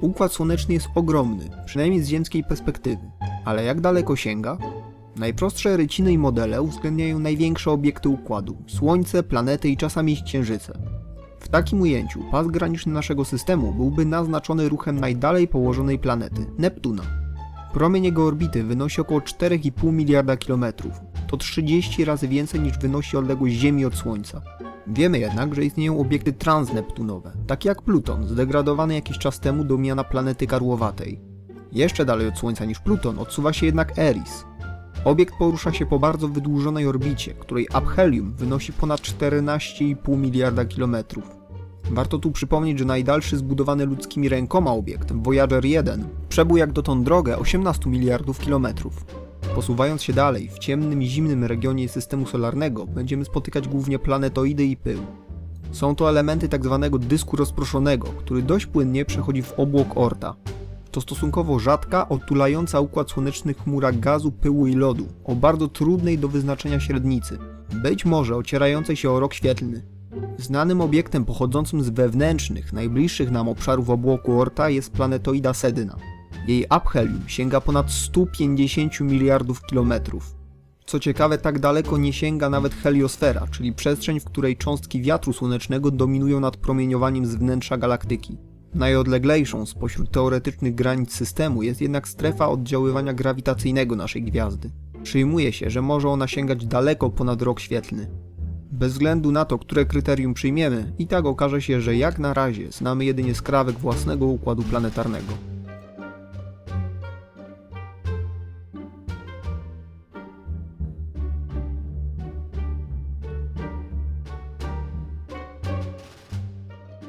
Układ Słoneczny jest ogromny, przynajmniej z ziemskiej perspektywy. Ale jak daleko sięga? Najprostsze ryciny i modele uwzględniają największe obiekty układu Słońce, planety i czasami księżyce. W takim ujęciu pas graniczny naszego systemu byłby naznaczony ruchem najdalej położonej planety Neptuna. Promień jego orbity wynosi około 4,5 miliarda kilometrów. To 30 razy więcej niż wynosi odległość Ziemi od Słońca. Wiemy jednak, że istnieją obiekty transneptunowe, takie jak Pluton, zdegradowany jakiś czas temu do miana planety karłowatej. Jeszcze dalej od Słońca niż Pluton odsuwa się jednak Eris. Obiekt porusza się po bardzo wydłużonej orbicie, której aphelium wynosi ponad 14,5 miliarda kilometrów. Warto tu przypomnieć, że najdalszy zbudowany ludzkimi rękoma obiekt, Voyager 1, przebył jak dotąd drogę 18 miliardów kilometrów. Posuwając się dalej, w ciemnym i zimnym regionie systemu solarnego będziemy spotykać głównie planetoidy i pył. Są to elementy tzw. dysku rozproszonego, który dość płynnie przechodzi w obłok Orta. To stosunkowo rzadka, otulająca układ słoneczny chmura gazu, pyłu i lodu, o bardzo trudnej do wyznaczenia średnicy, być może ocierającej się o rok świetlny. Znanym obiektem pochodzącym z wewnętrznych, najbliższych nam obszarów obłoku Orta jest planetoida Sedna. Jej aphelium sięga ponad 150 miliardów kilometrów. Co ciekawe, tak daleko nie sięga nawet heliosfera, czyli przestrzeń, w której cząstki wiatru słonecznego dominują nad promieniowaniem z wnętrza galaktyki. Najodleglejszą spośród teoretycznych granic systemu jest jednak strefa oddziaływania grawitacyjnego naszej gwiazdy. Przyjmuje się, że może ona sięgać daleko ponad rok świetlny. Bez względu na to, które kryterium przyjmiemy, i tak okaże się, że jak na razie znamy jedynie skrawek własnego układu planetarnego.